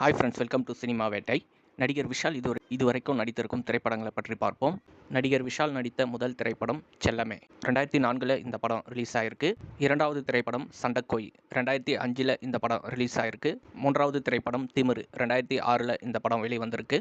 Hi friends welcome to cinema வேட்டை நடிகர் விஷால் இதுவரை இதுவரைக்கும் நடித்திருக்கும் திரைப்படங்களை பற்றி பார்ப்போம். நடிகர் விஷால் நடித்த முதல் திரைப்படம் செல்லமே. ரெண்டாயிரத்தி நான்கில் இந்த படம் ரிலீஸ் ஆயிருக்கு. இரண்டாவது திரைப்படம் சண்டக்கோய். ரெண்டாயிரத்தி அஞ்சில் இந்த படம் ரிலீஸ் ஆயிருக்கு. மூன்றாவது திரைப்படம் திமிரு. ரெண்டாயிரத்தி ஆறில் இந்த படம் வெளிவந்திருக்கு.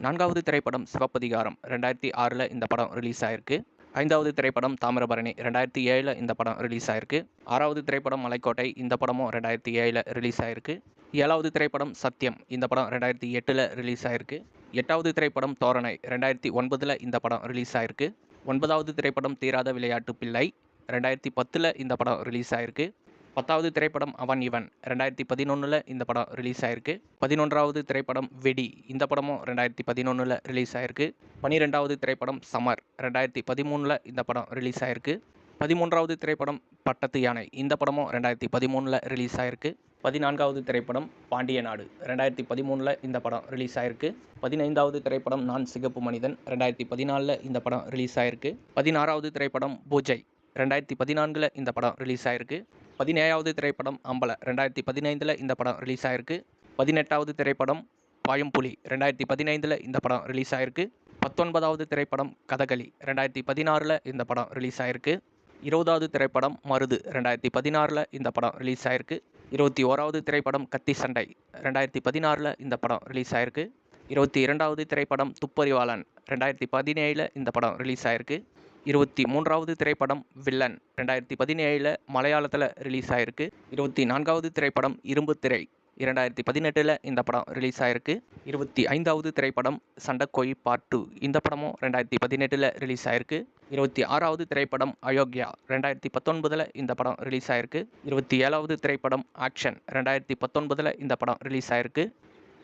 நான்காவது திரைப்படம் சிவப்பதிகாரம். ரெண்டாயிரத்தி ஆறில் இந்த படம் ரிலீஸ் ஆயிருக்கு. ஐந்தாவது திரைப்படம் தாமிரபரணி. ரெண்டாயிரத்தி ஏழில் இந்த படம் ரிலீஸ் ஆயிருக்கு. ஆறாவது திரைப்படம் மலைக்கோட்டை. இந்த படமும் ரெண்டாயிரத்தி ஏழில் ரிலீஸ் ஆயிருக்கு. ஏழாவது திரைப்படம் சத்யம். இந்த படம் ரெண்டாயிரத்தி எட்டில் ரிலீஸ் ஆயிருக்கு. எட்டாவது திரைப்படம் தோரணை. ரெண்டாயிரத்தி ஒன்பதில் இந்த படம் ரிலீஸ் ஆயிருக்கு. ஒன்பதாவது திரைப்படம் தீராத விளையாட்டு பிள்ளை. ரெண்டாயிரத்தி பத்தில் இந்த படம் ரிலீஸ் ஆயிருக்கு. பத்தாவது திரைப்படம் அவன் இவன். ரெண்டாயிரத்தி பதினொன்றில் இந்த படம் ரிலீஸ் ஆயிருக்கு. பதினொன்றாவது திரைப்படம் வெடி. இந்த படமும் ரெண்டாயிரத்தி பதினொன்றில் ரிலீஸ் ஆயிருக்கு. பனிரெண்டாவது திரைப்படம் சமர். ரெண்டாயிரத்தி பதிமூணில் இந்த படம் ரிலீஸ் ஆயிருக்கு. பதிமூன்றாவது திரைப்படம் பட்டத்து யானை. இந்த படமும் ரெண்டாயிரத்தி பதிமூணில் ரிலீஸ் ஆயிருக்கு. பதினான்காவது திரைப்படம் பாண்டிய நாடு. ரெண்டாயிரத்தி பதிமூணில் இந்த படம் ரிலீஸ் ஆயிருக்கு. பதினைந்தாவது திரைப்படம் நான் சிகப்பு மனிதன். ரெண்டாயிரத்தி பதினாலில் இந்த படம் ரிலீஸ் ஆயிருக்கு. பதினாறாவது திரைப்படம் பூஜை. ரெண்டாயிரத்தி பதினான்கில் இந்த படம் ரிலீஸ் ஆயிருக்கு. பதினேழாவது திரைப்படம் அம்பல. ரெண்டாயிரத்தி பதினைந்தில் இந்த படம் ரிலீஸ் ஆயிருக்கு. பதினெட்டாவது திரைப்படம் பாயம்புலி. ரெண்டாயிரத்தி பதினைந்தில் இந்த படம் ரிலீஸ் ஆயிருக்கு. பத்தொன்பதாவது திரைப்படம் கதகளி. ரெண்டாயிரத்தி பதினாறில் இந்த படம் ரிலீஸ் ஆயிருக்கு. இருபதாவது திரைப்படம் மருது. ரெண்டாயிரத்தி பதினாறில் இந்த படம் ரிலீஸ் ஆயிருக்கு. இருபத்தி ஓராவது திரைப்படம் கத்தி சண்டை. ரெண்டாயிரத்தி பதினாறில் இந்த படம் ரிலீஸ் ஆயிருக்கு. இருபத்தி இரண்டாவது திரைப்படம் துப்பறிவாளன். ரெண்டாயிரத்தி பதினேழில் இந்த படம் ரிலீஸ் ஆயிருக்கு. இருபத்தி மூன்றாவது திரைப்படம் வில்லன். ரெண்டாயிரத்தி பதினேழில் மலையாளத்தில் ரிலீஸ் ஆயிருக்கு. இருபத்தி நான்காவது திரைப்படம் இரும்பு திரை. இரண்டாயிரத்தி பதினெட்டில் இந்த படம் ரிலீஸ் ஆயிருக்கு. இருபத்தி ஐந்தாவது திரைப்படம் சண்டக்கோய் பார்ட் டூ இந்த படமும் ரெண்டாயிரத்தி பதினெட்டில் ரிலீஸ் ஆயிருக்கு. இருபத்தி ஆறாவது திரைப்படம் அயோக்யா. ரெண்டாயிரத்தி பத்தொன்பதில் இந்த படம் ரிலீஸ் ஆயிருக்கு. இருபத்தி ஏழாவது திரைப்படம் ஆக்ஷன் ரெண்டாயிரத்தி பத்தொன்பதில் இந்த படம் ரிலீஸ் ஆயிருக்கு.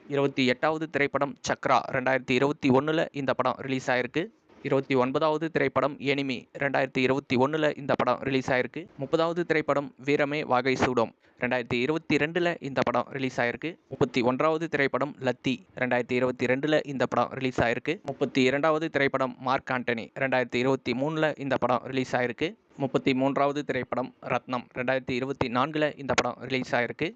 இருபத்தி எட்டாவது திரைப்படம் சக்ரா. ரெண்டாயிரத்தி இருபத்தி ஒன்றில் இந்த படம் ரிலீஸ் ஆயிருக்கு. இருபத்தி ஒன்பதாவது திரைப்படம் எனிமி. ரெண்டாயிரத்தி இருபத்தி ஒன்றில் இந்த படம் ரிலீஸ் ஆயிருக்கு. முப்பதாவது திரைப்படம் வீரமே வாகை சூடும். ரெண்டாயிரத்தி இருபத்தி ரெண்டில் இந்த படம் ரிலீஸ் ஆயிருக்கு. முப்பத்தி ஒன்றாவது திரைப்படம் லத்தி. ரெண்டாயிரத்தி இருபத்தி ரெண்டில் இந்த படம் ரிலீஸ் ஆயிருக்கு. முப்பத்தி இரண்டாவது திரைப்படம் மார்க் ஆண்டனி. ரெண்டாயிரத்தி இருபத்தி மூணில் இந்த படம் ரிலீஸ் ஆயிருக்கு. முப்பத்தி மூன்றாவது திரைப்படம் ரத்னம். ரெண்டாயிரத்தி இருபத்தி நான்கில் இந்த படம் ரிலீஸ் ஆயிருக்கு.